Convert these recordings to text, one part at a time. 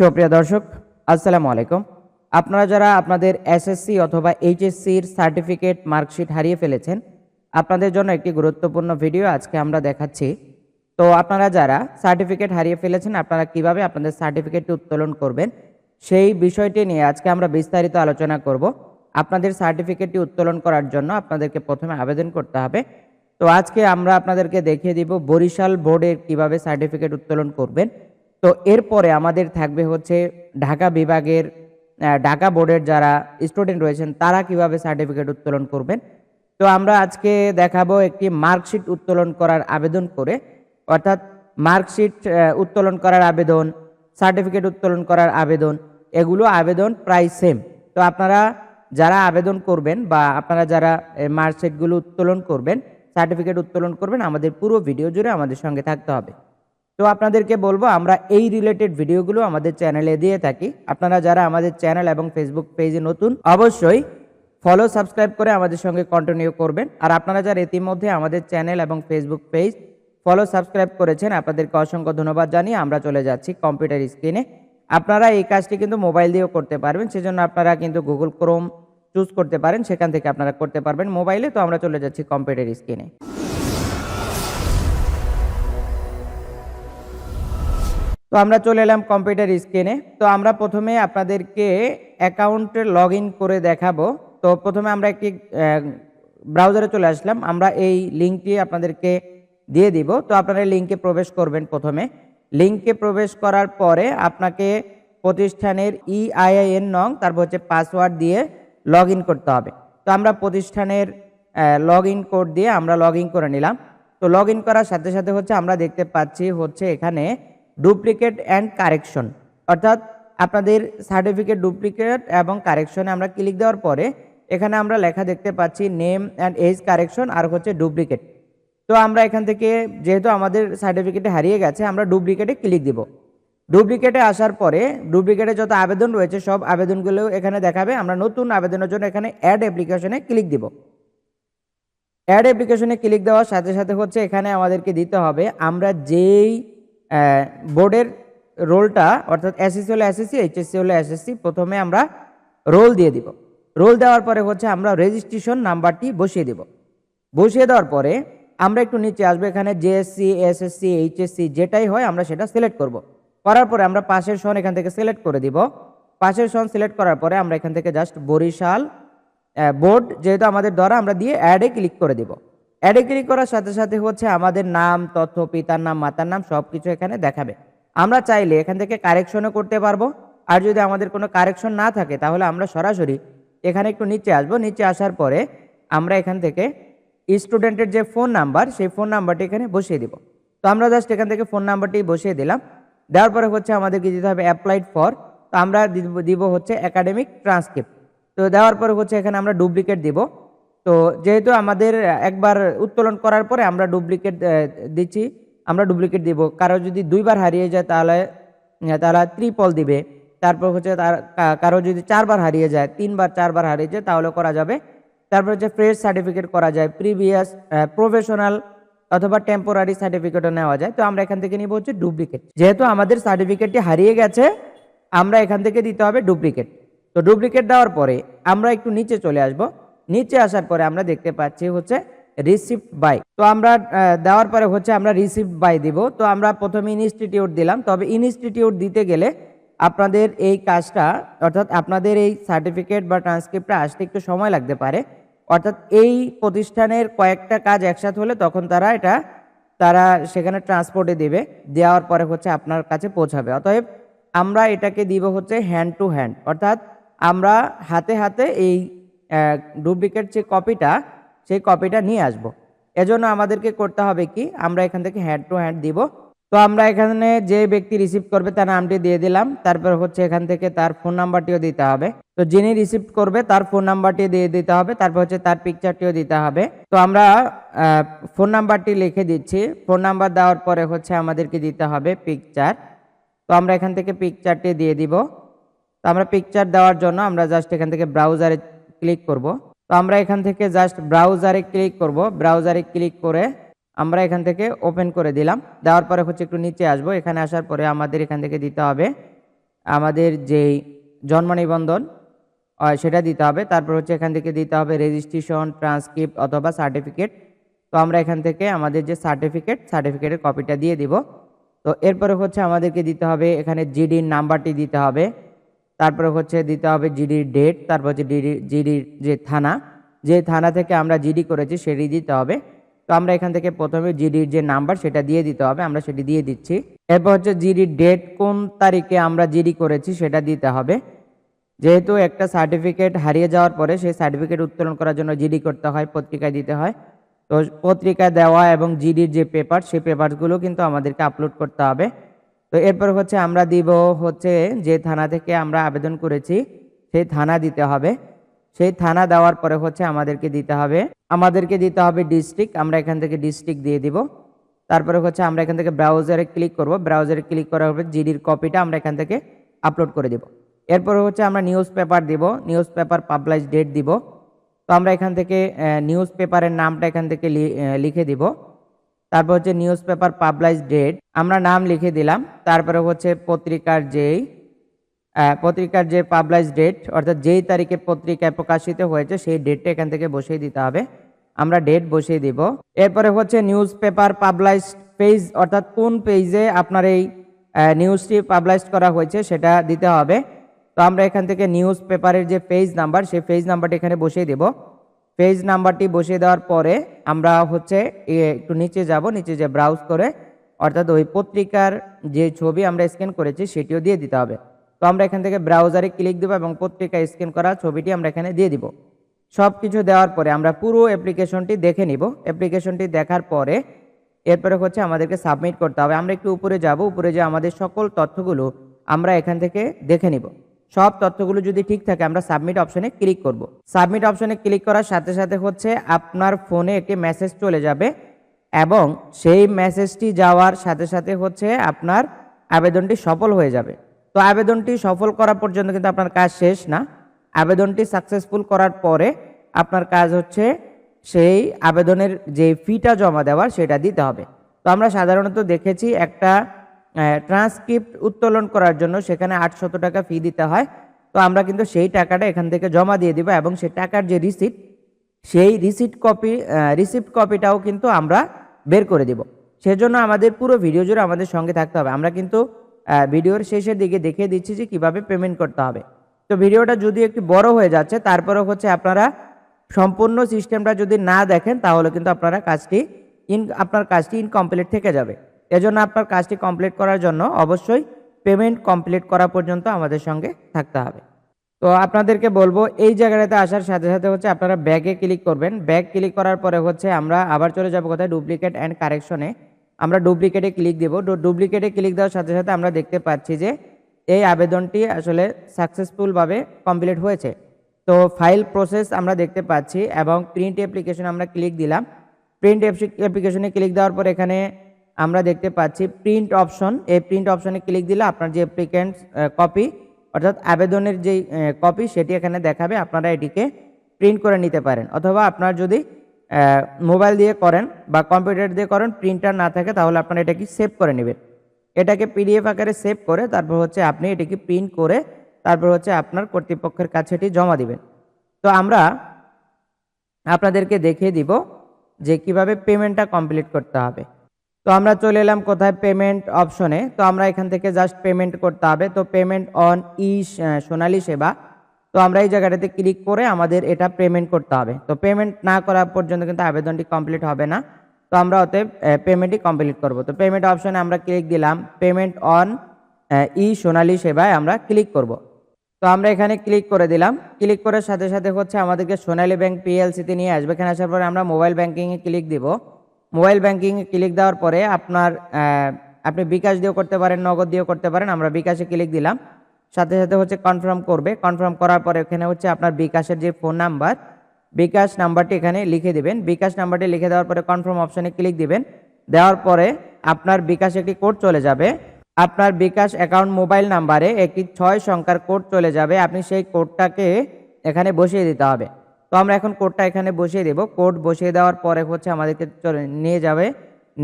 সুপ্রিয় দর্শক, আসসালামু আলাইকুম। আপনারা যারা আপনাদের এসএসসি অথবা এইচএসসির সার্টিফিকেট মার্কশিট হারিয়ে ফেলেছেন, আপনাদের জন্য একটি গুরুত্বপূর্ণ ভিডিও আজকে আমরা দেখাচ্ছি। তো আপনারা যারা সার্টিফিকেট হারিয়ে ফেলেছেন, আপনারা কীভাবে আপনাদের সার্টিফিকেটটি উত্তোলন করবেন, সেই বিষয়টি নিয়ে আজকে আমরা বিস্তারিত আলোচনা করব। আপনাদের সার্টিফিকেটটি উত্তোলন করার জন্য আপনাদেরকে প্রথমে আবেদন করতে হবে। তো আজকে আমরা আপনাদেরকে দেখিয়ে দিব বরিশাল বোর্ডের কীভাবে সার্টিফিকেট উত্তোলন করবেন তো এরপরে আমাদের থাকবে হচ্ছে ঢাকা বিভাগের ঢাকা বোর্ডের যারা স্টুডেন্ট রয়েছেন, তারা কীভাবে সার্টিফিকেট উত্তোলন করবেন? তো আমরা আজকে দেখাবো একটি মার্কশিট উত্তোলন করার আবেদন করে। অর্থাৎ মার্কশিট উত্তোলন করার আবেদন সার্টিফিকেট উত্তোলন করার আবেদন, এগুলো আবেদন প্রায় সেম তো আপনারা যারা আবেদন করবেন বা আপনারা যারা মার্কশিটগুলো উত্তোলন করবেন সার্টিফিকেট উত্তোলন করবেন, আমাদের পুরো ভিডিও জুড়ে আমাদের সঙ্গে থাকতে হবে। তো আপনাদেরকে বলব, আমরা এই রিলেটেড ভিডিওগুলো আমাদের চ্যানেলে দিয়ে থাকি। আপনারা যারা আমাদের চ্যানেল এবং ফেসবুক পেজে নতুন, অবশ্যই ফলো সাবস্ক্রাইব করে আমাদের সঙ্গে কন্টিনিউ করবেন। আর আপনারা যারা ইতিমধ্যে আমাদের চ্যানেল এবং ফেসবুক পেজ ফলো সাবস্ক্রাইব করেছেন, আপনাদেরকে অসংখ্য ধন্যবাদ জানিয়ে আমরা চলে যাচ্ছি কম্পিউটার স্ক্রিনে আপনারা এই কাজটি কিন্তু মোবাইল দিয়েও করতে পারবেন, সেজন্য আপনারা কিন্তু গুগল ক্রোম চুজ করতে পারেন, সেখান থেকে আপনারা করতে পারবেন মোবাইলে তো আমরা চলে যাচ্ছি কম্পিউটার স্ক্রিনে তো আমরা চলে এলাম কম্পিউটার স্ক্রিনে তো আমরা প্রথমে আপনাদেরকে অ্যাকাউন্টে লগ করে দেখাবো। তো প্রথমে আমরা একটি ব্রাউজারে চলে আসলাম। আমরা এই লিঙ্কটি আপনাদেরকে দিয়ে দিব। তো আপনারা লিঙ্কে প্রবেশ করবেন প্রথমে। লিঙ্কে প্রবেশ করার পরে আপনাকে প্রতিষ্ঠানের E ইআইআইএন নং, তারপর হচ্ছে পাসওয়ার্ড দিয়ে লগ করতে হবে। তো আমরা প্রতিষ্ঠানের লগ কোড দিয়ে আমরা লগ করে নিলাম। তো লগ করার সাথে সাথে হচ্ছে আমরা দেখতে পাচ্ছি হচ্ছে এখানে ডুপ্লিকেট অ্যান্ড কারেকশন। অর্থাৎ আপনাদের সার্টিফিকেট ডুপ্লিকেট এবং কারেকশনে আমরা ক্লিক দেওয়ার পরে এখানে আমরা লেখা দেখতে পাচ্ছি নেম অ্যান্ড এজ কারেকশন আর হচ্ছে ডুপ্লিকেট। তো আমরা এখান থেকে যেহেতু আমাদের সার্টিফিকেটে হারিয়ে গেছে, আমরা ডুপ্লিকেটে ক্লিক দিব। ডুপ্লিকেটে আসার পরে ডুপ্লিকেটে যত আবেদন রয়েছে, সব আবেদনগুলো এখানে দেখাবে। আমরা নতুন আবেদনের জন্য এখানে অ্যাড অ্যাপ্লিকেশনে ক্লিক দিব। অ্যাড অ্যাপ্লিকেশনে ক্লিক দেওয়ার সাথে সাথে হচ্ছে এখানে আমাদেরকে দিতে হবে, আমরা যেই বোর্ডের রোলটা অর্থাৎ এসএসসি হলে এসএসসি এইচএসসি হলে এসএসসি প্রথমে আমরা রোল দিয়ে দিব। রোল দেওয়ার পরে হচ্ছে আমরা রেজিস্ট্রেশন নাম্বারটি বসিয়ে দিব। বসিয়ে দেওয়ার পরে আমরা একটু নিচে আসব, এখানে জেএসসি এসএসসি এইচএসসি যেটাই হয় আমরা সেটা সিলেক্ট করব। করার পরে আমরা পাশের সন এখান থেকে সিলেক্ট করে দিব। পাশের সন সিলেক্ট করার পরে আমরা এখান থেকে জাস্ট বরিশাল বোর্ড যেহেতু আমাদের দ্বারা আমরা দিয়ে অ্যাডে ক্লিক করে দিব। অ্যাডে ক্লিক করার সাথে সাথে হচ্ছে আমাদের নাম, তথ্য, পিতার নাম, মাতার নাম সব কিছু এখানে দেখাবে। আমরা চাইলে এখান থেকে কারেকশনও করতে পারব। আর যদি আমাদের কোনো কারেকশন না থাকে, তাহলে আমরা সরাসরি এখানে একটু নিচে আসব। নিচে আসার পরে আমরা এখান থেকে স্টুডেন্টের যে ফোন নাম্বার সেই ফোন নাম্বারটি এখানে বসিয়ে দিব। তো আমরা জাস্ট এখান থেকে ফোন নাম্বারটি বসিয়ে দিলাম। দেওয়ার পরে হচ্ছে আমাদেরকে দিতে হবে? অ্যাপ্লাইড ফর তো আমরা দিব- দিব হচ্ছে একাডেমিক ট্রান্সক্রিপ্ট তো দেওয়ার পরে হচ্ছে এখানে আমরা ডুপ্লিকেট দিব। তো যেহেতু আমাদের একবার উত্তোলন করার পরে আমরা ডুপ্লিকেট দিচ্ছি, আমরা ডুপ্লিকেট দিব। কারও যদি দুইবার হারিয়ে যায় তাহলে তারা ত্রিপল দিবে। তারপর হচ্ছে তার কারও যদি চারবার হারিয়ে যায়, তিনবার, চারবার হারিয়ে যায়, তাহলে করা যাবে। তারপর হচ্ছে ফ্রেশ সার্টিফিকেট করা যায় প্রিভিয়াস প্রফেশনাল অথবা টেম্পোরারি সার্টিফিকেটও নেওয়া যায়। তো আমরা এখান থেকে নিব হচ্ছে ডুপ্লিকেট যেহেতু আমাদের সার্টিফিকেটটি হারিয়ে গেছে, আমরা এখান থেকে দিতে হবে ডুপ্লিকেট তো ডুপ্লিকেট দেওয়ার পরে আমরা একটু নিচে চলে আসব। নিচে আসার পরে আমরা দেখতে পাচ্ছি হচ্ছে রিসিপ্ট বাই তো আমরা দেওয়ার পরে হচ্ছে আমরা রিসিপ্ট বাই দিব। তো আমরা প্রথমে ইনস্টিটিউট দিলাম। তবে ইনস্টিটিউট দিতে গেলে আপনাদের এই কাজটা, অর্থাৎ আপনাদের এই সার্টিফিকেট বা ট্রান্সক্রিপ্টটা আসতে একটু সময় লাগতে পারে। অর্থাৎ এই প্রতিষ্ঠানের কয়েকটা কাজ একসাথে হলে তখন তারা এটা, তারা সেখানে ট্রান্সপোর্টে দেবে। দেওয়ার পরে হচ্ছে আপনার কাছে পৌঁছাবে। অতএব আমরা এটাকে দিব হচ্ছে হ্যান্ড টু হ্যান্ড অর্থাৎ আমরা হাতে হাতে এই ডুপ্লিকেট যে কপিটা সেই কপিটা নিয়ে আসব। এজন্য আমাদেরকে করতে হবে কি, আমরা এখান থেকে হ্যান্ড টু হ্যান্ড দিব। তো আমরা এখানে যে ব্যক্তি রিসিভ করবে তার নামটি দিয়ে দিলাম, তারপর হচ্ছে এখান থেকে তার ফোন নাম্বারটিও দিতে হবে। তো যিনি রিসিভ করবে তার ফোন নাম্বারটি দিয়ে দিতে হবে, তারপর হচ্ছে তার পিকচারটিও দিতে হবে। তো আমরা ফোন নাম্বারটি লিখে দিচ্ছি। ফোন নাম্বার দেওয়ার পরে হচ্ছে আমাদেরকে দিতে হবে পিকচার তো আমরা এখান থেকে পিকচারটি দিয়ে দিব। তো আমরা পিকচার দেওয়ার জন্য আমরা জাস্ট এখান থেকে ব্রাউজারে ক্লিক করব। তো আমরা এখান থেকে জাস্ট ব্রাউজারে ক্লিক করব। ব্রাউজারে ক্লিক করে আমরা এখান থেকে ওপেন করে দিলাম। দেওয়ার পরে হচ্ছে একটু নিচে আসব। এখানে আসার পরে আমাদের এখান থেকে দিতে হবে আমাদের যেই জন্ম নিবন্ধন সেটা দিতে হবে। তারপর হচ্ছে এখান থেকে দিতে হবে রেজিস্ট্রেশন ট্রান্সক্রিপ্ট অথবা সার্টিফিকেট তো আমরা এখান থেকে আমাদের যে সার্টিফিকেট সার্টিফিকেটের কপিটা দিয়ে দিব। তো এরপরে হচ্ছে আমাদেরকে দিতে হবে এখানে জিডির নাম্বারটি দিতে হবে। তারপরে হচ্ছে দিতে হবে জিডির ডেট, তারপর হচ্ছে ডিডি, জিডির যে থানা যে থানা থেকে আমরা জিডি করেছি সেটি দিতে হবে। তো আমরা এখান থেকে প্রথমে জিডির যে নাম্বার সেটা দিয়ে দিতে হবে, আমরা সেটি দিয়ে দিচ্ছি। এরপর হচ্ছে জিডির ডেট কোন তারিখে আমরা জিডি করেছি সেটা দিতে হবে। যেহেতু একটা সার্টিফিকেট হারিয়ে যাওয়ার পরে সেই সার্টিফিকেট উত্তোলন করার জন্য জিডি করতে হয়, পত্রিকায় দিতে হয়। তো পত্রিকায় দেওয়া এবং জিডির যে পেপার সেই পেপারগুলো কিন্তু আমাদেরকে আপলোড করতে হবে। তো এরপর হচ্ছে আমরা দিব হচ্ছে যে থানা থেকে আমরা আবেদন করেছি, সেই থানা দিতে হবে। সেই থানা দেওয়ার পরে হচ্ছে আমাদেরকে দিতে হবে, আমাদেরকে দিতে হবে ডিস্ট্রিক্ট আমরা এখান থেকে ডিস্ট্রিক্ট দিয়ে দিব। তারপরে হচ্ছে আমরা এখান থেকে ব্রাউজারে ক্লিক করব ব্রাউজারে ক্লিক করার পরে জিডির কপিটা আমরা এখান থেকে আপলোড করে দিব। এরপরে হচ্ছে আমরা নিউজ পেপার দিব নিউজ পেপার পাবলাইজ ডেট দিব। তো আমরা এখান থেকে নিউজ পেপারের নামটা এখান থেকে লিখে দিব। তারপর হচ্ছে নিউজ পেপার পাবলিশ ডেট আমরা নাম লিখে দিলাম, তারপরে হচ্ছে পত্রিকার যেই পত্রিকার যে পাবলিশ ডেট অর্থাৎ যেই তারিখে পত্রিকায় প্রকাশিত হয়েছে, সেই ডেটটা এখান থেকে বসিয়ে দিতে হবে। আমরা ডেট বসিয়ে দিব। এরপরে হচ্ছে নিউজ পেপার পাবলিশ পেজ অর্থাৎ কোন পেজে আপনার এই নিউজটি পাবলিশ করা হয়েছে, সেটা দিতে হবে। তো আমরা এখান থেকে নিউজ পেপারের যে পেজ নাম্বার সেই পেজ নাম্বারটি এখানে বসিয়ে দেব। পেজ নাম্বারটি বসিয়ে দেওয়ার পরে আমরা হচ্ছে একটু নিচে যাব, নিচে যে ব্রাউজ করে, অর্থাৎ ওই পত্রিকার যে ছবি আমরা স্ক্যান করেছি সেটিও দিয়ে দিতে হবে। তো আমরা এখান থেকে ব্রাউজারে ক্লিক দেবো এবং পত্রিকা স্ক্যান করা ছবিটি আমরা এখানে দিয়ে দিব। সব কিছু দেওয়ার পরে আমরা পুরো অ্যাপ্লিকেশনটি দেখে নিব। অ্যাপ্লিকেশনটি দেখার পরে এরপরে হচ্ছে আমাদেরকে সাবমিট করতে হবে। আমরা একটু উপরে যাব, উপরে যে আমাদের সকল তথ্যগুলো আমরা এখান থেকে দেখে নিব। সব তথ্যগুলো যদি ঠিক থাকে, আমরা সাবমিট অপশনে ক্লিক করব। সাবমিট অপশনে ক্লিক করার সাথে সাথে হচ্ছে আপনার ফোনে একটি মেসেজ চলে যাবে এবং সেই মেসেজটি যাওয়ার সাথে সাথে হচ্ছে আপনার আবেদনটি সফল হয়ে যাবে। তো আবেদনটি সফল করা পর্যন্ত কিন্তু আপনার কাজ শেষ না। আবেদনটি সাকসেসফুল করার পরে আপনার কাজ হচ্ছে সেই আবেদনের যে ফিটা জমা দেওয়ার সেটা দিতে হবে। তো আমরা সাধারণত দেখেছি একটা ট্রান্সক্রিপ্ট উত্তোলন করার জন্য সেখানে আটশত টাকা ফি দিতে হয়। তো আমরা কিন্তু সেই টাকাটা এখান থেকে জমা দিয়ে দিব এবং সেই টাকার যে রিসিট সেই রিসিট কপি রিসিপ্ট কপিটাও কিন্তু আমরা বের করে দিব। সেজন্য আমাদের পুরো ভিডিও জুড়ে আমাদের সঙ্গে থাকতে হবে। আমরা কিন্তু ভিডিওর শেষের দিকে দেখিয়ে দিচ্ছি যে কীভাবে পেমেন্ট করতে হবে। তো ভিডিওটা যদি একটু বড় হয়ে যাচ্ছে তারপরে হচ্ছে আপনারা সম্পূর্ণ সিস্টেমটা যদি না দেখেন, তাহলে কিন্তু আপনারা কাজটি ইন আপনার কাজটি ইনকমপ্লিট থেকে যাবে। এজন্য আপনার কাজটি কমপ্লিট করার জন্য অবশ্যই পেমেন্ট কমপ্লিট করা পর্যন্ত আমাদের সঙ্গে থাকতে হবে। তো আপনাদেরকে বলব, এই জায়গাটাতে আসার সাথে সাথে হচ্ছে আপনারা ব্যাগে ক্লিক করবেন। ব্যাগ ক্লিক করার পরে হচ্ছে আমরা আবার চলে যাব কোথায়? ডুপ্লিকেট অ্যান্ড কারেকশনে আমরা ডুপ্লিকেটে ক্লিক দেবো। ডুপ্লিকেটে ক্লিক দেওয়ার সাথে সাথে আমরা দেখতে পাচ্ছি যে এই আবেদনটি আসলে সাকসেসফুলভাবে কমপ্লিট হয়েছে। তো ফাইল প্রসেস আমরা দেখতে পাচ্ছি এবং প্রিন্ট অ্যাপ্লিকেশন আমরা ক্লিক দিলাম। প্রিন্ট অ্যাপ্লিকেশনে ক্লিক দেওয়ার পর এখানে আমরা দেখতে পাচ্ছি প্রিন্ট অপশন এই প্রিন্ট অপশনে ক্লিক দিলে আপনার যে অ্যাপ্লিকেন্ট কপি অর্থাৎ আবেদনের যেই কপি সেটি এখানে দেখাবে, আপনারা এটিকে প্রিন্ট করে নিতে পারেন। অথবা আপনার যদি মোবাইল দিয়ে করেন বা কম্পিউটার দিয়ে করেন প্রিন্টার না থাকে, তাহলে আপনারা এটাকে সেভ করে নেবেন। এটাকে পিডিএফ আকারে সেভ করে তারপর হচ্ছে আপনি এটিকে প্রিন্ট করে তারপর হচ্ছে আপনার কর্তৃপক্ষের কাছে এটি জমা দিবেন। তো আমরা আপনাদেরকে দেখিয়ে দিব যে কীভাবে পেমেন্টটা কমপ্লিট করতে হবে। তো আমরা চলে এলাম কোথায়? পেমেন্ট অপশনে তো আমরা এখান থেকে জাস্ট পেমেন্ট করতে হবে। তো পেমেন্ট অন ই সোনালী সেবা। তো আমরা এই জায়গাটাতে ক্লিক করে আমাদের এটা পেমেন্ট করতে হবে। তো পেমেন্ট না করা পর্যন্ত কিন্তু আবেদনটি কমপ্লিট হবে না। তো আমরা অতএব পেমেন্টই কমপ্লিট করব। তো পেমেন্ট অপশনে আমরা ক্লিক দিলাম। পেমেন্ট অন ই সোনালী সেবায় আমরা ক্লিক করব। তো আমরা এখানে ক্লিক করে দিলাম। ক্লিক করার সাথে সাথে হচ্ছে আমাদেরকে সোনালী ব্যাংক পিএলসিতে নিয়ে আসবে। এখানে আসার পরে আমরা মোবাইল ব্যাংকিংয়ে ক্লিক দিব। মোবাইল ব্যাংকিংয়ে ক্লিক দেওয়ার পরে আপনার আপনি বিকাশ দিয়েও করতে পারেন, নগদ দিয়েও করতে পারেন, আমরা বিকাশে ক্লিক দিলাম। সাথে সাথে হচ্ছে কনফার্ম করবে। কনফার্ম করার পরে এখানে হচ্ছে আপনার বিকাশের যে ফোন নাম্বার বিকাশ নাম্বারটি এখানে লিখে দিবেন। বিকাশ নাম্বারটি লিখে দেওয়ার পরে কনফার্ম অপশানে ক্লিক দিবেন। দেওয়ার পরে আপনার বিকাশ একটি কোড চলে যাবে। আপনার বিকাশ অ্যাকাউন্ট মোবাইল নাম্বারে একটি ছয় সংখ্যার কোড চলে যাবে। আপনি সেই কোডটাকে এখানে বসিয়ে দিতে হবে। তো আমরা এখন কোডটা এখানে বসিয়ে দেব। কোড বসিয়ে দেওয়ার পরে হচ্ছে আমাদেরকে চলে নিয়ে যাবে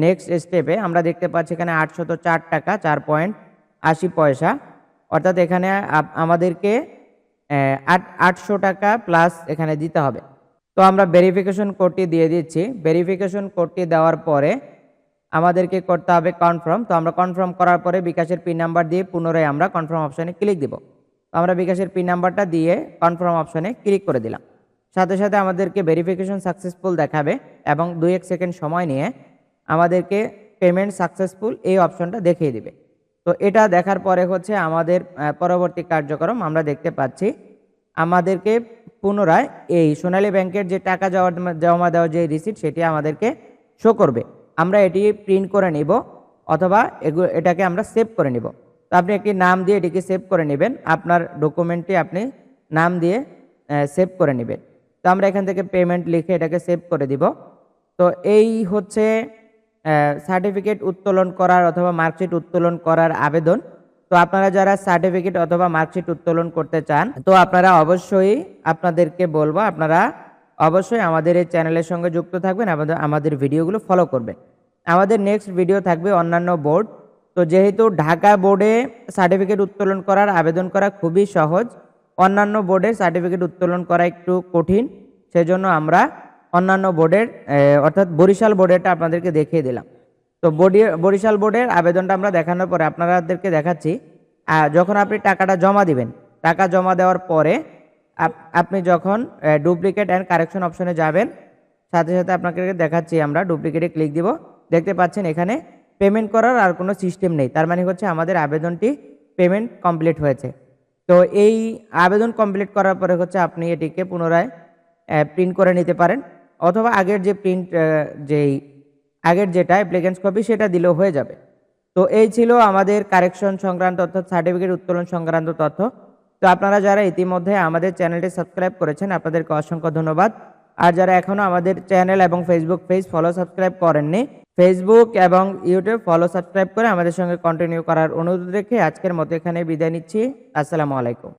নেক্সট স্টেপে আমরা দেখতে পাচ্ছি এখানে আটশত চার টাকা, চার পয়েন্ট আশি পয়সা। অর্থাৎ এখানে আমাদেরকে আট, আটশো টাকা প্লাস এখানে দিতে হবে। তো আমরা ভেরিফিকেশন কোডটি দিয়ে দিচ্ছি। ভেরিফিকেশন কোডটি দেওয়ার পরে আমাদেরকে করতে হবে কনফার্ম তো আমরা কনফার্ম করার পরে বিকাশের পিন নাম্বার দিয়ে পুনরায় আমরা কনফার্ম অপশানে ক্লিক দিব। আমরা বিকাশের পিন নাম্বারটা দিয়ে কনফার্ম অপশানে ক্লিক করে দিলাম। সাথে সাথে আমাদেরকে ভেরিফিকেশন সাকসেসফুল দেখাবে এবং দুই এক সেকেন্ড সময় নিয়ে আমাদেরকে পেমেন্ট সাকসেসফুল এই অপশনটা দেখিয়ে দিবে। তো এটা দেখার পরে হচ্ছে আমাদের পরবর্তী কার্যক্রম আমরা দেখতে পাচ্ছি আমাদেরকে পুনরায় এই সোনালী ব্যাংকের যে টাকা জমা জমা দেওয়ার যে রিসিট সেটি আমাদেরকে শো করবে। আমরা এটি প্রিন্ট করে নিব অথবা এগু- এটাকে আমরা সেভ করে নিব। তো আপনি একটি নাম দিয়ে এটিকে সেভ করে নেবেন। আপনার ডকুমেন্টটি আপনি নাম দিয়ে সেভ করে নেবেন। তো আমরা এখান থেকে পেমেন্ট লিখে এটাকে সেভ করে দিব। তো এই হচ্ছে সার্টিফিকেট উত্তোলন করার অথবা মার্কশিট উত্তোলন করার আবেদন। তো আপনারা যারা সার্টিফিকেট অথবা মার্কশিট উত্তোলন করতে চান, তো আপনারা অবশ্যই আপনাদেরকে বলব, আপনারা অবশ্যই আমাদের এই চ্যানেলের সঙ্গে যুক্ত থাকবেন, আমাদের আমাদের ভিডিওগুলো ফলো করবেন। আমাদের নেক্সট ভিডিও থাকবে অন্যান্য বোর্ড তো যেহেতু ঢাকা বোর্ডে সার্টিফিকেট উত্তোলন করার আবেদন করা খুবই সহজ অন্যান্য বোর্ডের সার্টিফিকেট উত্তোলন করা একটু কঠিন, সেজন্য আমরা অন্যান্য বোর্ডের অর্থাৎ বরিশাল বোর্ডেরটা আপনাদেরকে দেখিয়ে দিলাম। তো বডি, বরিশাল বোর্ডের আবেদনটা আমরা দেখানোর পরে আপনাদেরকে দেখাচ্ছি। যখন আপনি টাকাটা জমা দিবেন, টাকা জমা দেওয়ার পরে আপনি যখন ডুপ্লিকেট অ্যান্ড কারেকশন অপশনে যাবেন, সাথে সাথে আপনাকে দেখাচ্ছি আমরা, ডুপ্লিকেটে ক্লিক দিব। দেখতে পাচ্ছেন এখানে পেমেন্ট করার আর কোনো সিস্টেম নেই। তার মানে হচ্ছে আমাদের আবেদনটি পেমেন্ট কমপ্লিট হয়েছে। তো এই আবেদন কমপ্লিট করার পরে হচ্ছে আপনি এটিকে পুনরায় প্রিন্ট করে নিতে পারেন। অথবা আগের যে প্রিন্ট যেই, আগের যেটা অ্যাপ্লিকেন্স কপি সেটা দিলেও হয়ে যাবে। তো এই ছিল আমাদের কারেকশন সংক্রান্ত অর্থাৎ সার্টিফিকেট উত্তোলন সংক্রান্ত তথ্য। তো আপনারা যারা ইতিমধ্যে আমাদের চ্যানেলটি সাবস্ক্রাইব করেছেন, আপনাদেরকে অসংখ্য ধন্যবাদ। আর যারা এখনও আমাদের চ্যানেল এবং ফেসবুক পেজ ফলো সাবস্ক্রাইব করেননি ফেসবুক এবং ইউটিউব ফলো সাবস্ক্রাইব করে আমাদের সঙ্গে কন্টিনিউ করার অনুরোধ রেখে আজকের মতো এখানে বিদায় নিচ্ছি। আসসালামু আলাইকুম।